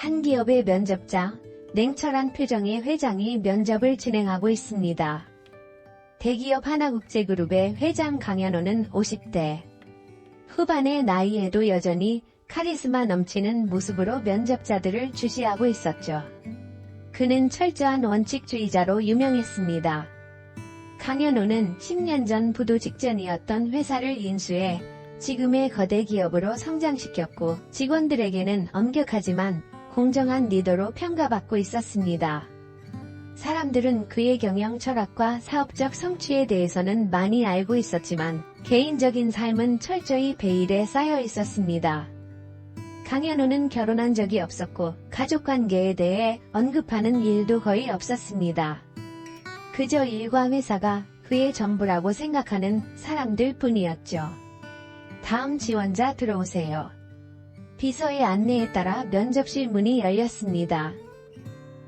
한 기업의 면접자, 냉철한 표정의 회장이 면접을 진행하고 있습니다. 대기업 하나국제그룹의 회장 강현호는 50대. 후반의 나이에도 여전히 카리스마 넘치는 모습으로 면접자들을 주시하고 있었죠. 그는 철저한 원칙주의자로 유명했습니다. 강현호는 10년 전 부도 직전이었던 회사를 인수해 지금의 거대 기업으로 성장시켰고 직원들에게는 엄격하지만 공정한 리더로 평가받고 있었습니다. 사람들은 그의 경영 철학과 사업적 성취에 대해서는 많이 알고 있었지만 개인적인 삶은 철저히 베일에 쌓여 있었습니다. 강현우는 결혼한 적이 없었고 가족 관계에 대해 언급하는 일도 거의 없었습니다. 그저 일과 회사가 그의 전부라고 생각하는 사람들 뿐이었죠. 다음 지원자 들어오세요. 비서의 안내에 따라 면접실 문이 열렸습니다.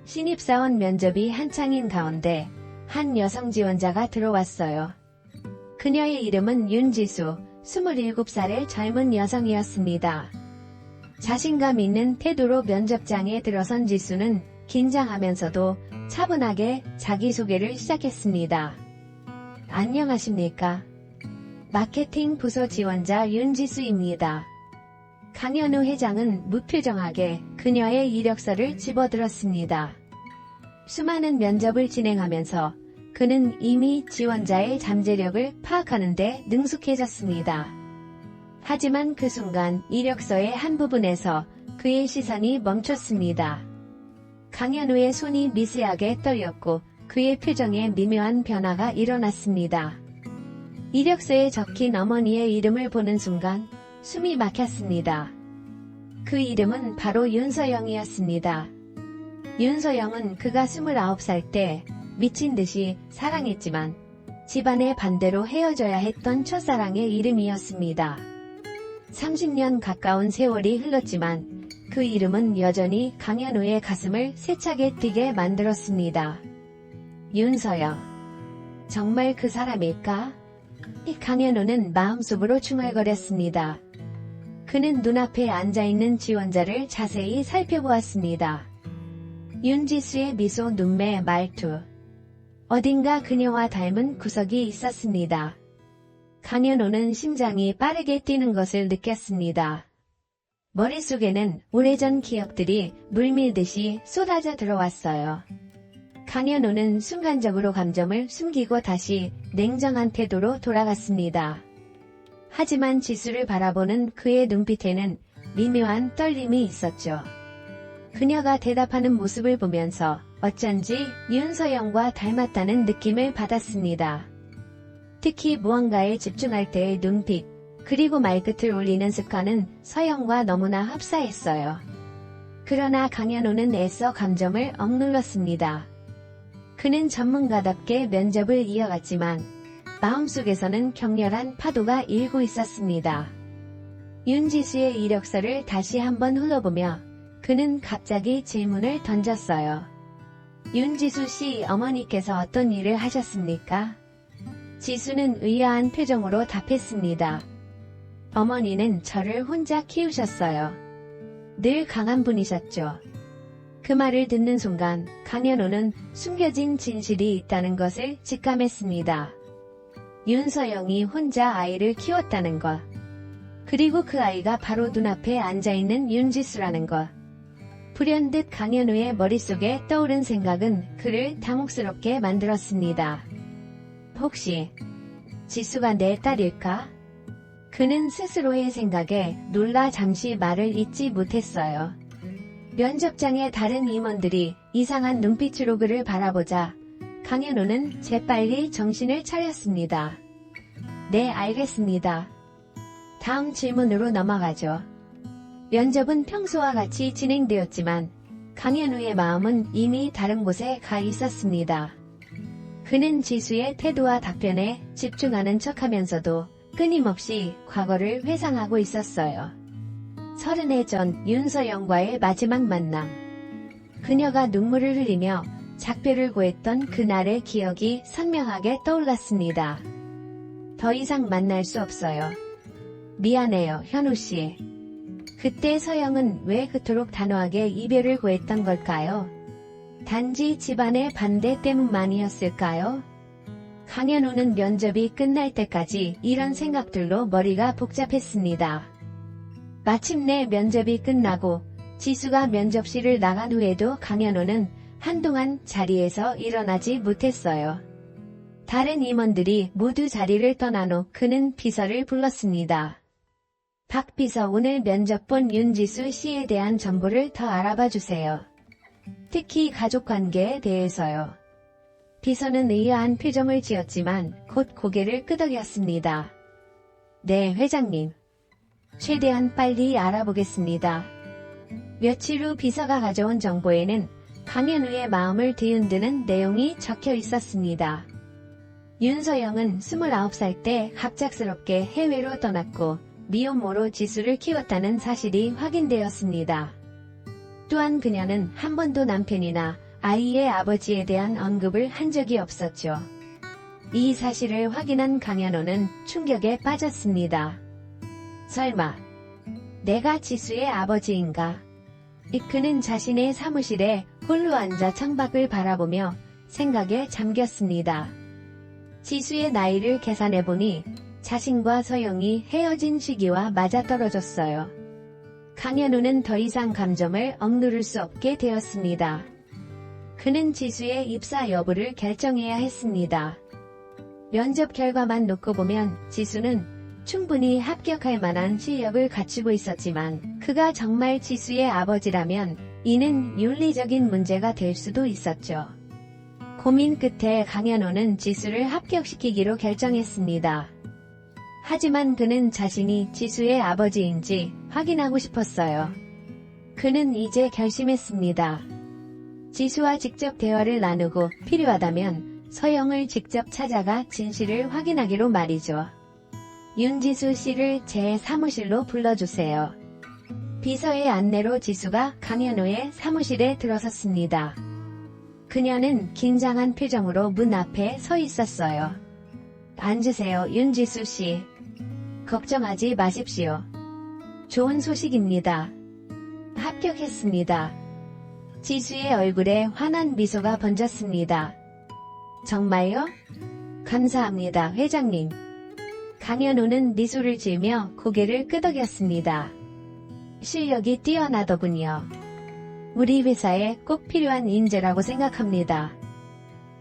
신입사원 면접이 한창인 가운데 한 여성 지원자가 들어왔어요. 그녀의 이름은 윤지수, 27살의 젊은 여성이었습니다. 자신감 있는 태도로 면접장에 들어선 지수는 긴장하면서도 차분하게 자기소개를 시작했습니다. 안녕하십니까? 마케팅 부서 지원자 윤지수입니다. 강현우 회장은 무표정하게 그녀의 이력서를 집어들었습니다. 수많은 면접을 진행하면서 그는 이미 지원자의 잠재력을 파악하는 데 능숙해졌습니다. 하지만 그 순간 이력서의 한 부분에서 그의 시선이 멈췄습니다. 강현우의 손이 미세하게 떨렸고 그의 표정에 미묘한 변화가 일어났습니다. 이력서에 적힌 어머니의 이름을 보는 순간 숨이 막혔습니다. 그 이름은 바로 윤서영이었습니다. 윤서영은 그가 29살 때 미친 듯이 사랑했지만 집안의 반대로 헤어져야 했던 첫사랑의 이름이었습니다. 30년 가까운 세월이 흘렀지만 그 이름은 여전히 강현우의 가슴을 세차게 뛰게 만들었습니다. 윤서영. 정말 그 사람일까? 강현우는 마음속으로 중얼거렸습니다. 그는 눈앞에 앉아있는 지원자를 자세히 살펴보았습니다. 윤지수의 미소 눈매 말투. 어딘가 그녀와 닮은 구석이 있었습니다. 강현호는 심장이 빠르게 뛰는 것을 느꼈습니다. 머릿속에는 오래전 기억들이 물밀듯이 쏟아져 들어왔어요. 강현호는 순간적으로 감정을 숨기고 다시 냉정한 태도로 돌아갔습니다. 하지만 지수를 바라보는 그의 눈빛에는 미묘한 떨림이 있었죠. 그녀가 대답하는 모습을 보면서 어쩐지 윤서영과 닮았다는 느낌을 받았습니다. 특히 무언가에 집중할 때의 눈빛, 그리고 말끝을 올리는 습관은 서영과 너무나 흡사했어요. 그러나 강현우는 애써 감정을 억눌렀습니다. 그는 전문가답게 면접을 이어갔지만 마음속에서는 격렬한 파도가 일고 있었습니다. 윤지수의 이력서를 다시 한번 흘러보며 그는 갑자기 질문을 던졌어요. 윤지수 씨 어머니께서 어떤 일을 하셨습니까? 지수는 의아한 표정으로 답했습니다. 어머니는 저를 혼자 키우셨어요. 늘 강한 분이셨죠. 그 말을 듣는 순간 강현우는 숨겨진 진실이 있다는 것을 직감했습니다. 윤서영이 혼자 아이를 키웠다는 것. 그리고 그 아이가 바로 눈앞에 앉아있는 윤지수라는 것. 불현듯 강현우의 머릿속에 떠오른 생각은 그를 당혹스럽게 만들었습니다. 혹시 지수가 내 딸일까? 그는 스스로의 생각에 놀라 잠시 말을 잇지 못했어요. 면접장의 다른 임원들이 이상한 눈빛으로 그를 바라보자 강현우는 재빨리 정신을 차렸습니다. 네, 알겠습니다. 다음 질문으로 넘어가죠. 면접은 평소와 같이 진행되었지만 강현우의 마음은 이미 다른 곳에 가 있었습니다. 그는 지수의 태도와 답변에 집중하는 척 하면서도 끊임없이 과거를 회상하고 있었어요. 서른해 전 윤서영과의 마지막 만남. 그녀가 눈물을 흘리며 작별을 고했던 그날의 기억이 선명하게 떠올랐습니다. 더 이상 만날 수 없어요. 미안해요, 현우 씨. 그때 서영은 왜 그토록 단호하게 이별을 고했던 걸까요? 단지 집안의 반대 때문만이었을까요? 강현우는 면접이 끝날 때까지 이런 생각들로 머리가 복잡했습니다. 마침내 면접이 끝나고 지수가 면접실을 나간 후에도 강현우는 한동안 자리에서 일어나지 못했어요. 다른 임원들이 모두 자리를 떠난 후 그는 비서를 불렀습니다. 박 비서 오늘 면접 본 윤지수 씨에 대한 정보를 더 알아봐 주세요. 특히 가족 관계에 대해서요. 비서는 의아한 표정을 지었지만 곧 고개를 끄덕였습니다. 네, 회장님. 최대한 빨리 알아보겠습니다. 며칠 후 비서가 가져온 정보에는 강현우의 마음을 뒤흔드는 내용이 적혀 있었습니다. 윤서영은 29살 때 갑작스럽게 해외로 떠났고 미혼모로 지수를 키웠다는 사실이 확인되었습니다. 또한 그녀는 한 번도 남편이나 아이의 아버지에 대한 언급을 한 적이 없었죠. 이 사실을 확인한 강현호는 충격에 빠졌습니다. 설마 내가 지수의 아버지인가? 이 그는 자신의 사무실에 홀로 앉아 창밖을 바라보며 생각에 잠겼습니다. 지수의 나이를 계산해보니 자신과 서영이 헤어진 시기와 맞아떨어졌어요. 강현우는 더 이상 감정을 억누를 수 없게 되었습니다. 그는 지수의 입사 여부를 결정해야 했습니다. 면접 결과만 놓고 보면 지수는 충분히 합격할 만한 실력을 갖추고 있었지만 그가 정말 지수의 아버지라면 이는 윤리적인 문제가 될 수도 있었죠. 고민 끝에 강현호는 지수를 합격시키기로 결정했습니다. 하지만 그는 자신이 지수의 아버지인지 확인하고 싶었어요. 그는 이제 결심했습니다. 지수와 직접 대화를 나누고 필요하다면 서영을 직접 찾아가 진실을 확인하기로 말이죠. 윤지수 씨를 제 사무실로 불러주세요. 비서의 안내로 지수가 강현우의 사무실에 들어섰습니다. 그녀는 긴장한 표정으로 문 앞에 서 있었어요. 앉으세요, 윤지수 씨. 걱정하지 마십시오. 좋은 소식입니다. 합격했습니다. 지수의 얼굴에 환한 미소가 번졌습니다. 정말요? 감사합니다, 회장님. 강현우는 미소를 지으며 고개를 끄덕였습니다. 실력이 뛰어나더군요. 우리 회사에 꼭 필요한 인재라고 생각합니다.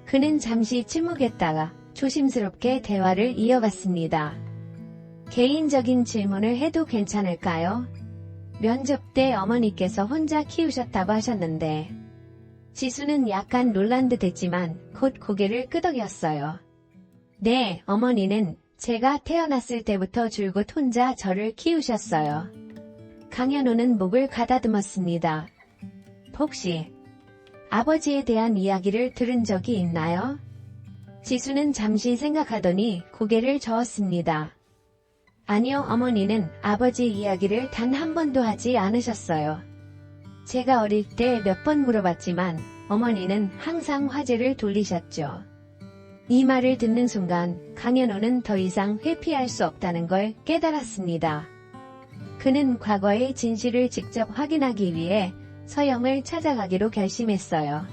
그는 잠시 침묵했다가 조심스럽게 대화를 이어갔습니다. 개인적인 질문을 해도 괜찮을까요? 면접 때 어머니께서 혼자 키우셨다고 하셨는데, 지수는 약간 놀란 듯 했지만 곧 고개를 끄덕였어요. 네, 어머니는 제가 태어났을 때부터 줄곧 혼자 저를 키우셨어요. 강현우는 목을 가다듬었습니다. 혹시 아버지에 대한 이야기를 들은 적이 있나요? 지수는 잠시 생각하더니 고개를 저었습니다. 아니요, 어머니는 아버지 이야기를 단 한 번도 하지 않으셨어요. 제가 어릴 때 몇 번 물어봤지만 어머니는 항상 화제를 돌리셨죠. 이 말을 듣는 순간 강현우는 더 이상 회피할 수 없다는 걸 깨달았습니다. 그는 과거의 진실을 직접 확인하기 위해 서영을 찾아가기로 결심했어요.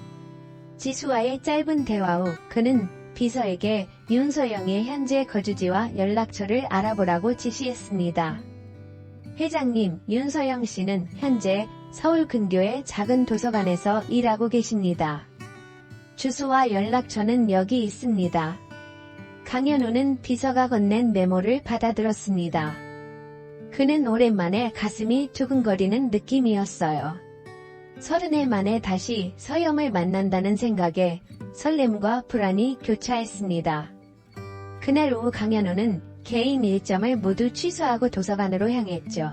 지수와의 짧은 대화 후 그는 비서에게 윤서영의 현재 거주지와 연락처를 알아보라고 지시했습니다. 회장님, 윤서영 씨는 현재 서울 근교의 작은 도서관에서 일하고 계십니다. 주소와 연락처는 여기 있습니다. 강현우는 비서가 건넨 메모를 받아들었습니다. 그는 오랜만에 가슴이 두근거리는 느낌이었어요. 서른해 만에 다시 서영을 만난다는 생각에 설렘과 불안이 교차했습니다. 그날 오후 강현우는 개인 일정을 모두 취소하고 도서관으로 향했죠.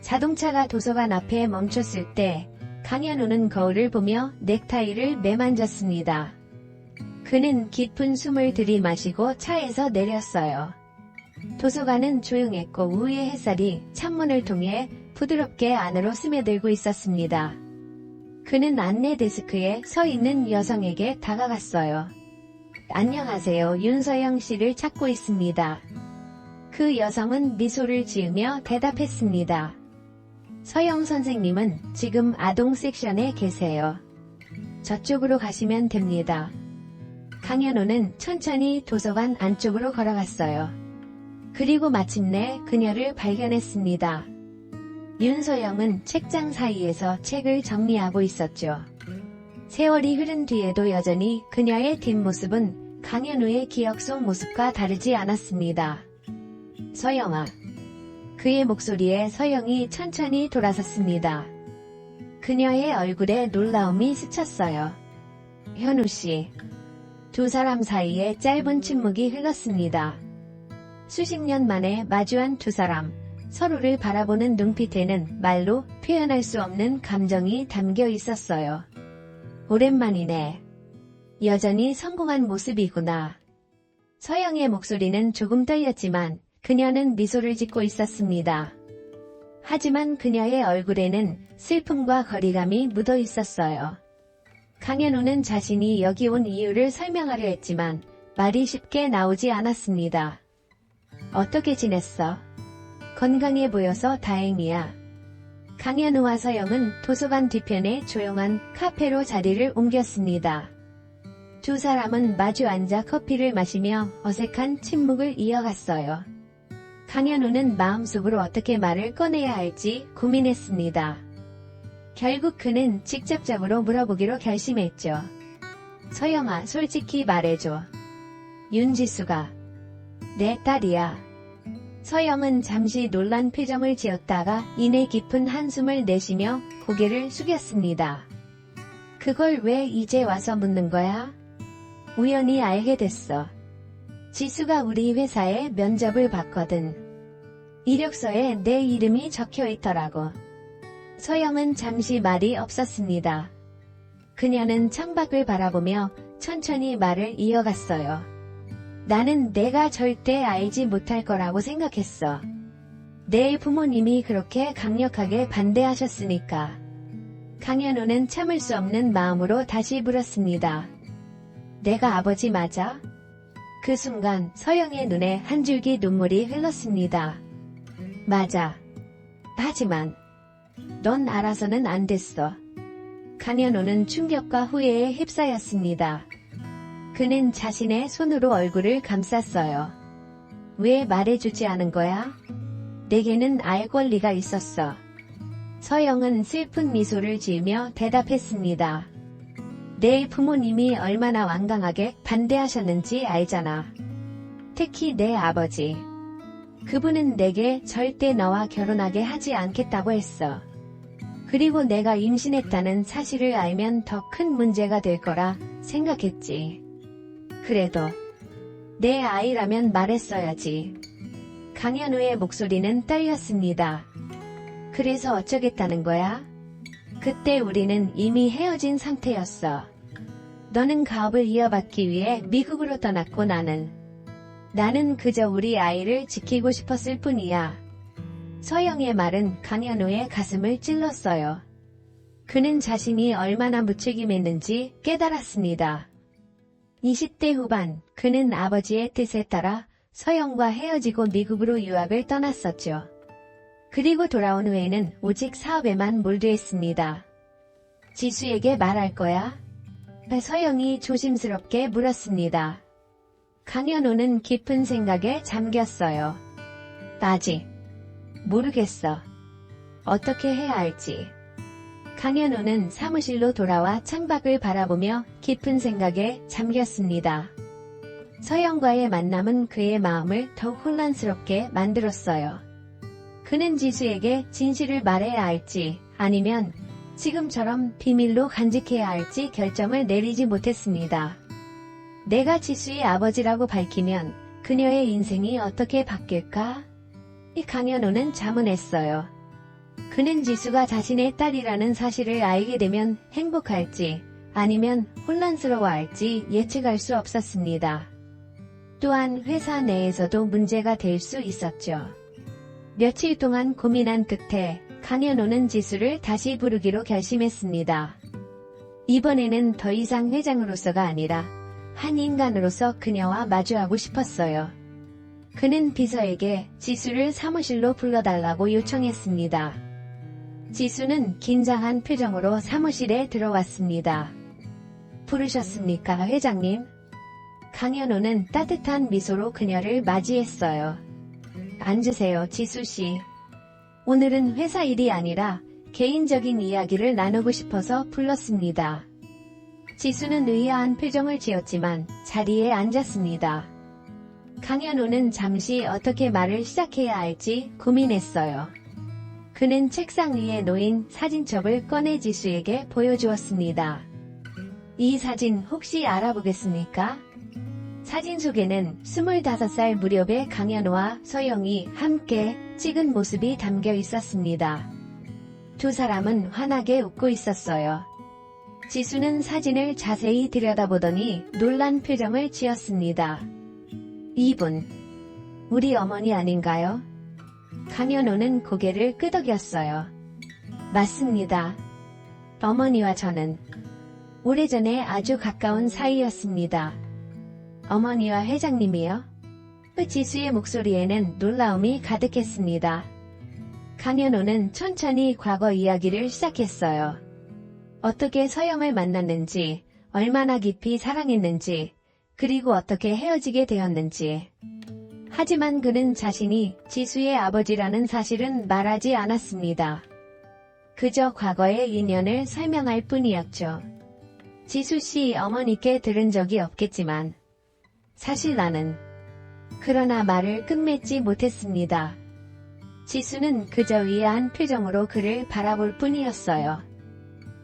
자동차가 도서관 앞에 멈췄을 때 강현우는 거울을 보며 넥타이를 매만졌습니다. 그는 깊은 숨을 들이마시고 차에서 내렸어요. 도서관은 조용했고 우의 햇살이 창문을 통해 부드럽게 안으로 스며들고 있었습니다. 그는 안내 데스크에 서 있는 여성에게 다가갔어요. 안녕하세요. 윤서영 씨를 찾고 있습니다. 그 여성은 미소를 지으며 대답했습니다. 서영 선생님은 지금 아동 섹션에 계세요. 저쪽으로 가시면 됩니다. 강현우는 천천히 도서관 안쪽으로 걸어갔어요. 그리고 마침내 그녀를 발견했습니다. 윤소영은 책장 사이에서 책을 정리하고 있었죠. 세월이 흐른 뒤에도 여전히 그녀의 뒷모습은 강현우의 기억 속 모습과 다르지 않았습니다. 서영아. 그의 목소리에 서영이 천천히 돌아섰습니다. 그녀의 얼굴에 놀라움이 스쳤어요. 현우 씨. 두 사람 사이에 짧은 침묵이 흘렀습니다. 수십 년 만에 마주한 두 사람, 서로를 바라보는 눈빛에는 말로 표현할 수 없는 감정이 담겨 있었어요. 오랜만이네. 여전히 성공한 모습이구나. 서영의 목소리는 조금 떨렸지만 그녀는 미소를 짓고 있었습니다. 하지만 그녀의 얼굴에는 슬픔과 거리감이 묻어 있었어요. 강현우는 자신이 여기 온 이유를 설명하려 했지만 말이 쉽게 나오지 않았습니다. 어떻게 지냈어? 건강해 보여서 다행이야. 강현우와 서영은 도서관 뒤편의 조용한 카페로 자리를 옮겼습니다. 두 사람은 마주 앉아 커피를 마시며 어색한 침묵을 이어갔어요. 강현우는 마음속으로 어떻게 말을 꺼내야 할지 고민했습니다. 결국 그는 직접적으로 물어보기로 결심했죠. 서영아, 솔직히 말해줘. 윤지수가 내 딸이야. 서영은 잠시 놀란 표정을 지었다가 이내 깊은 한숨을 내쉬며 고개를 숙였습니다. 그걸 왜 이제 와서 묻는 거야? 우연히 알게 됐어. 지수가 우리 회사에 면접을 봤거든. 이력서에 내 이름이 적혀 있더라고. 서영은 잠시 말이 없었습니다. 그녀는 창밖을 바라보며 천천히 말을 이어갔어요. 나는 내가 절대 알지 못할 거라고 생각했어. 내 부모님이 그렇게 강력하게 반대하셨으니까. 강현우는 참을 수 없는 마음으로 다시 물었습니다. 내가 아버지 맞아? 그 순간 서영의 눈에 한 줄기 눈물이 흘렀습니다. 맞아. 하지만 넌 알아서는 안 됐어. 강현우는 충격과 후회에 휩싸였습니다. 그는 자신의 손으로 얼굴을 감쌌어요. 왜 말해주지 않은 거야? 내게는 알 권리가 있었어. 서영은 슬픈 미소를 지으며 대답했습니다. 내 부모님이 얼마나 완강하게 반대하셨는지 알잖아. 특히 내 아버지. 그분은 내게 절대 너와 결혼하게 하지 않겠다고 했어. 그리고 내가 임신했다는 사실을 알면 더 큰 문제가 될 거라 생각했지. 그래도 내 아이라면 말했어야지. 강현우의 목소리는 떨렸습니다. 그래서 어쩌겠다는 거야? 그때 우리는 이미 헤어진 상태였어. 너는 가업을 이어받기 위해 미국으로 떠났고 나는 나는 그저 우리 아이를 지키고 싶었을 뿐이야. 서영의 말은 강현우의 가슴을 찔렀어요. 그는 자신이 얼마나 무책임했는지 깨달았습니다. 20대 후반, 그는 아버지의 뜻에 따라 서영과 헤어지고 미국으로 유학을 떠났었죠. 그리고 돌아온 후에는 오직 사업에만 몰두했습니다. 지수에게 말할 거야? 서영이 조심스럽게 물었습니다. 강현우는 깊은 생각에 잠겼어요. 아직 모르겠어. 어떻게 해야 할지. 강현우는 사무실로 돌아와 창밖을 바라보며 깊은 생각에 잠겼습니다. 서영과의 만남은 그의 마음을 더욱 혼란스럽게 만들었어요. 그는 지수에게 진실을 말해야 할지 아니면 지금처럼 비밀로 간직해야 할지 결정을 내리지 못했습니다. 내가 지수의 아버지라고 밝히면 그녀의 인생이 어떻게 바뀔까? 이 강현우는 자문했어요. 그는 지수가 자신의 딸이라는 사실을 알게 되면 행복할지 아니면 혼란스러워할지 예측할 수 없었습니다. 또한 회사 내에서도 문제가 될 수 있었죠. 며칠 동안 고민한 끝에 강현우는 지수를 다시 부르기로 결심했습니다. 이번에는 더 이상 회장으로서가 아니라 한 인간으로서 그녀와 마주하고 싶었어요. 그는 비서에게 지수를 사무실로 불러달라고 요청했습니다. 지수는 긴장한 표정으로 사무실에 들어왔습니다. 부르셨습니까, 회장님? 강현우는 따뜻한 미소로 그녀를 맞이했어요. 앉으세요, 지수씨. 오늘은 회사 일이 아니라 개인적인 이야기를 나누고 싶어서 불렀습니다. 지수는 의아한 표정을 지었지만 자리에 앉았습니다. 강현우는 잠시 어떻게 말을 시작해야 할지 고민했어요. 그는 책상 위에 놓인 사진첩을 꺼내 지수에게 보여주었습니다. 이 사진 혹시 알아보겠습니까? 사진 속에는 25살 무렵의 강현우와 서영이 함께 찍은 모습이 담겨 있었습니다. 두 사람은 환하게 웃고 있었어요. 지수는 사진을 자세히 들여다보더니 놀란 표정을 지었습니다. 이분, 우리 어머니 아닌가요? 강현우는 고개를 끄덕였어요. 맞습니다. 어머니와 저는 오래전에 아주 가까운 사이였습니다. 어머니와 회장님이요? 그 지수의 목소리에는 놀라움이 가득했습니다. 강현우는 천천히 과거 이야기를 시작했어요. 어떻게 서영을 만났는지, 얼마나 깊이 사랑했는지, 그리고 어떻게 헤어지게 되었는지. 하지만 그는 자신이 지수의 아버지라는 사실은 말하지 않았습니다. 그저 과거의 인연을 설명할 뿐이었죠. 지수 씨 어머니께 들은 적이 없겠지만, 사실 나는, 그러나 말을 끝맺지 못했습니다. 지수는 그저 의아한 표정으로 그를 바라볼 뿐이었어요.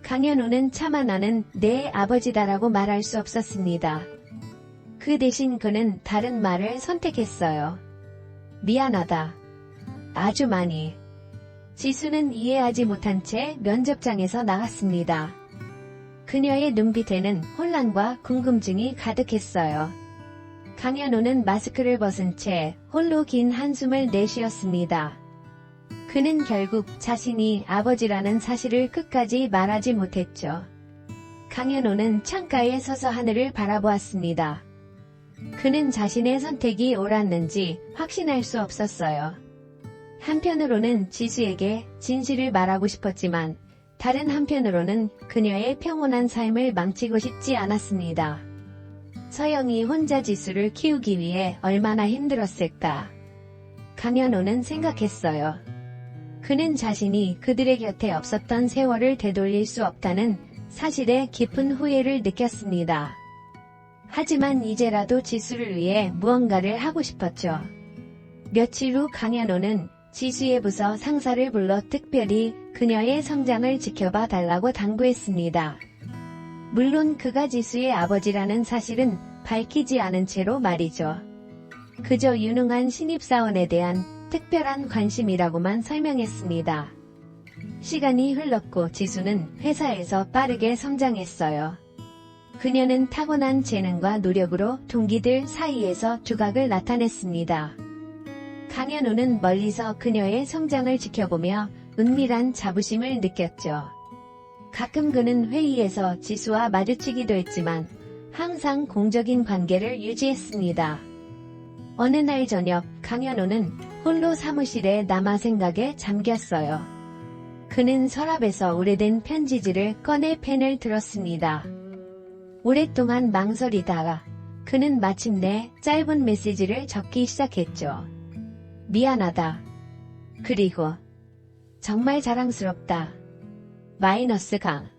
강현우는 차마 나는 내 아버지다라고 말할 수 없었습니다. 그 대신 그는 다른 말을 선택했어요. 미안하다. 아주 많이. 지수는 이해하지 못한 채 면접장에서 나갔습니다. 그녀의 눈빛에는 혼란과 궁금증이 가득했어요. 강현우는 마스크를 벗은 채 홀로 긴 한숨을 내쉬었습니다. 그는 결국 자신이 아버지라는 사실을 끝까지 말하지 못했죠. 강현우는 창가에 서서 하늘을 바라보았습니다. 그는 자신의 선택이 옳았는지 확신할 수 없었어요. 한편으로는 지수에게 진실을 말하고 싶었지만 다른 한편으로는 그녀의 평온한 삶을 망치고 싶지 않았습니다. 서영이 혼자 지수를 키우기 위해 얼마나 힘들었을까. 강현우는 생각했어요. 그는 자신이 그들의 곁에 없었던 세월을 되돌릴 수 없다는 사실에 깊은 후회를 느꼈습니다. 하지만 이제라도 지수를 위해 무언가를 하고 싶었죠. 며칠 후 강현호는 지수의 부서 상사를 불러 특별히 그녀의 성장을 지켜봐 달라고 당부했습니다. 물론 그가 지수의 아버지라는 사실은 밝히지 않은 채로 말이죠. 그저 유능한 신입사원에 대한 특별한 관심이라고만 설명했습니다. 시간이 흘렀고 지수는 회사에서 빠르게 성장했어요. 그녀는 타고난 재능과 노력으로 동기들 사이에서 두각을 나타냈습니다. 강현우는 멀리서 그녀의 성장을 지켜보며 은밀한 자부심을 느꼈죠. 가끔 그는 회의에서 지수와 마주치기도 했지만 항상 공적인 관계를 유지했습니다. 어느 날 저녁 강현우는 홀로 사무실에 남아 생각에 잠겼어요. 그는 서랍에서 오래된 편지지를 꺼내 펜을 들었습니다. 오랫동안 망설이다가 그는 마침내 짧은 메시지를 적기 시작했죠. 미안하다. 그리고 정말 자랑스럽다. 마이너스 강.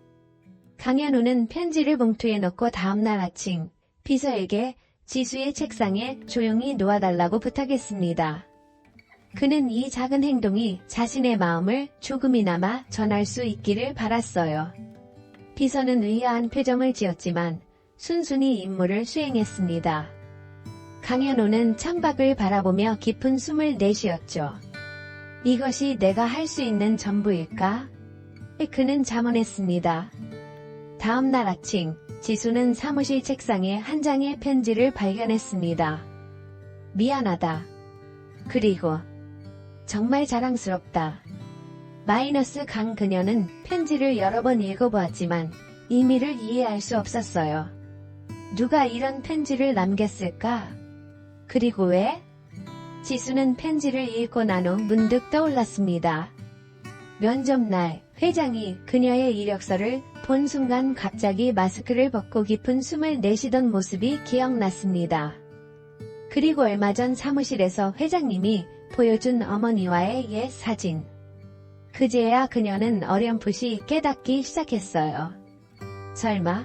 강현우는 편지를 봉투에 넣고 다음날 아침 비서에게 지수의 책상에 조용히 놓아달라고 부탁했습니다. 그는 이 작은 행동이 자신의 마음을 조금이나마 전할 수 있기를 바랐어요. 비서는 의아한 표정을 지었지만 순순히 임무를 수행했습니다. 강현우는 창밖을 바라보며 깊은 숨을 내쉬었죠. 이것이 내가 할 수 있는 전부일까? 그는 자문했습니다. 다음 날 아침, 지수는 사무실 책상에 한 장의 편지를 발견했습니다. 미안하다. 그리고 정말 자랑스럽다. 마이너스 강 그녀는 편지를 여러 번 읽어보았지만 의미를 이해할 수 없었어요. 누가 이런 편지를 남겼을까? 그리고 왜? 지수는 편지를 읽고 난 후 문득 떠올랐습니다. 면접날 회장이 그녀의 이력서를 본 순간 갑자기 마스크를 벗고 깊은 숨을 내쉬던 모습이 기억났습니다. 그리고 얼마 전 사무실에서 회장님이 보여준 어머니와의 옛 사진. 그제야 그녀는 어렴풋이 깨닫기 시작했어요. 설마?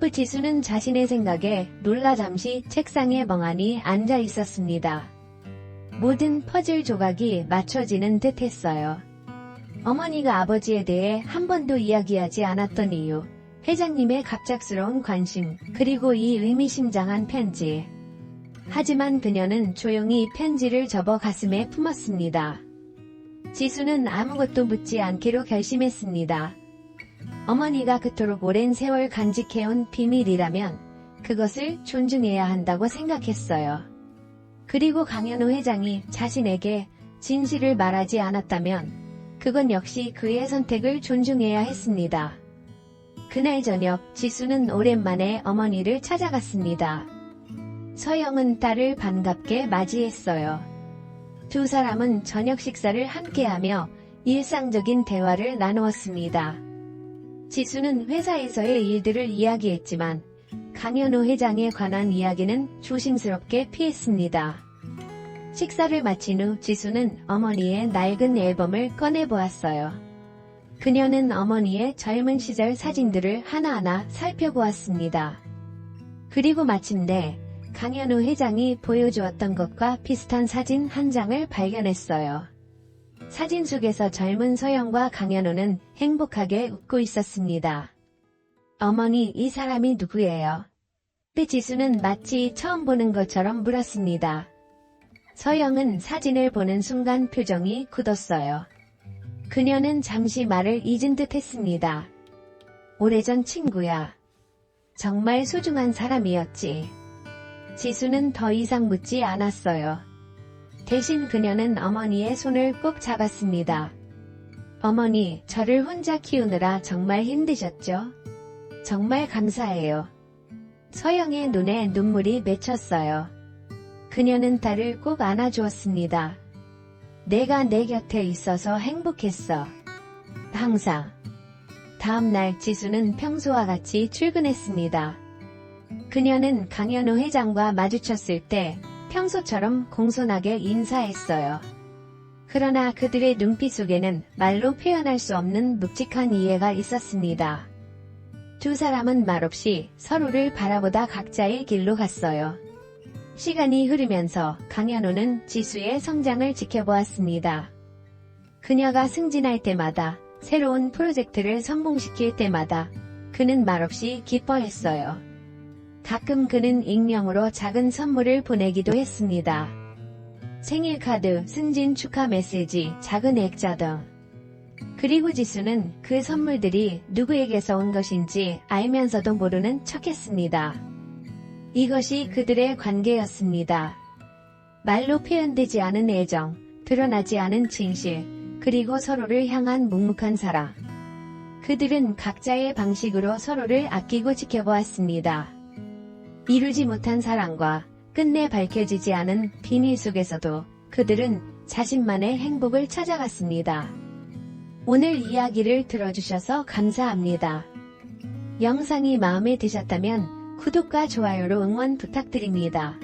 그 지수는 자신의 생각에 놀라 잠시 책상에 멍하니 앉아 있었습니다. 모든 퍼즐 조각이 맞춰지는 듯 했어요. 어머니가 아버지에 대해 한 번도 이야기하지 않았던 이유, 회장님의 갑작스러운 관심, 그리고 이 의미심장한 편지. 하지만 그녀는 조용히 편지를 접어 가슴에 품었습니다. 지수는 아무것도 묻지 않기로 결심했습니다. 어머니가 그토록 오랜 세월 간직해온 비밀이라면 그것을 존중해야 한다고 생각했어요. 그리고 강현우 회장이 자신에게 진실을 말하지 않았다면 그건 역시 그의 선택을 존중해야 했습니다. 그날 저녁 지수는 오랜만에 어머니를 찾아갔습니다. 서영은 딸을 반갑게 맞이했어요. 두 사람은 저녁 식사를 함께하며 일상적인 대화를 나누었습니다. 지수는 회사에서의 일들을 이야기했지만 강현우 회장에 관한 이야기는 조심스럽게 피했습니다. 식사를 마친 후 지수는 어머니의 낡은 앨범을 꺼내보았어요. 그녀는 어머니의 젊은 시절 사진들을 하나하나 살펴보았습니다. 그리고 마침내 강현우 회장이 보여주었던 것과 비슷한 사진 한 장을 발견했어요. 사진 속에서 젊은 서영과 강현우는 행복하게 웃고 있었습니다. 어머니, 이 사람이 누구예요? 그 지수는 마치 처음 보는 것처럼 물었습니다. 서영은 사진을 보는 순간 표정이 굳었어요. 그녀는 잠시 말을 잊은 듯 했습니다. 오래전 친구야. 정말 소중한 사람이었지. 지수는 더 이상 묻지 않았어요. 대신 그녀는 어머니의 손을 꼭 잡았습니다. 어머니, 저를 혼자 키우느라 정말 힘드셨죠? 정말 감사해요. 서영의 눈에 눈물이 맺혔어요. 그녀는 딸을 꼭 안아주었습니다. 내가 내 곁에 있어서 행복했어. 항상. 다음 날 지수는 평소와 같이 출근했습니다. 그녀는 강현우 회장과 마주쳤을 때 평소처럼 공손하게 인사했어요. 그러나 그들의 눈빛 속에는 말로 표현할 수 없는 묵직한 이해가 있었습니다. 두 사람은 말없이 서로를 바라보다 각자의 길로 갔어요. 시간이 흐르면서 강현우는 지수의 성장을 지켜보았습니다. 그녀가 승진할 때마다 새로운 프로젝트를 성공시킬 때마다 그는 말없이 기뻐했어요. 가끔 그는 익명으로 작은 선물을 보내기도 했습니다. 생일 카드, 승진 축하 메시지, 작은 액자 등. 그리고 지수는 그 선물들이 누구에게서 온 것인지 알면서도 모르는 척했습니다. 이것이 그들의 관계였습니다. 말로 표현되지 않은 애정, 드러나지 않은 진실, 그리고 서로를 향한 묵묵한 사랑. 그들은 각자의 방식으로 서로를 아끼고 지켜보았습니다. 이루지 못한 사랑과 끝내 밝혀지지 않은 비밀 속에서도 그들은 자신만의 행복을 찾아갔습니다. 오늘 이야기를 들어주셔서 감사합니다. 영상이 마음에 드셨다면 구독과 좋아요로 응원 부탁드립니다.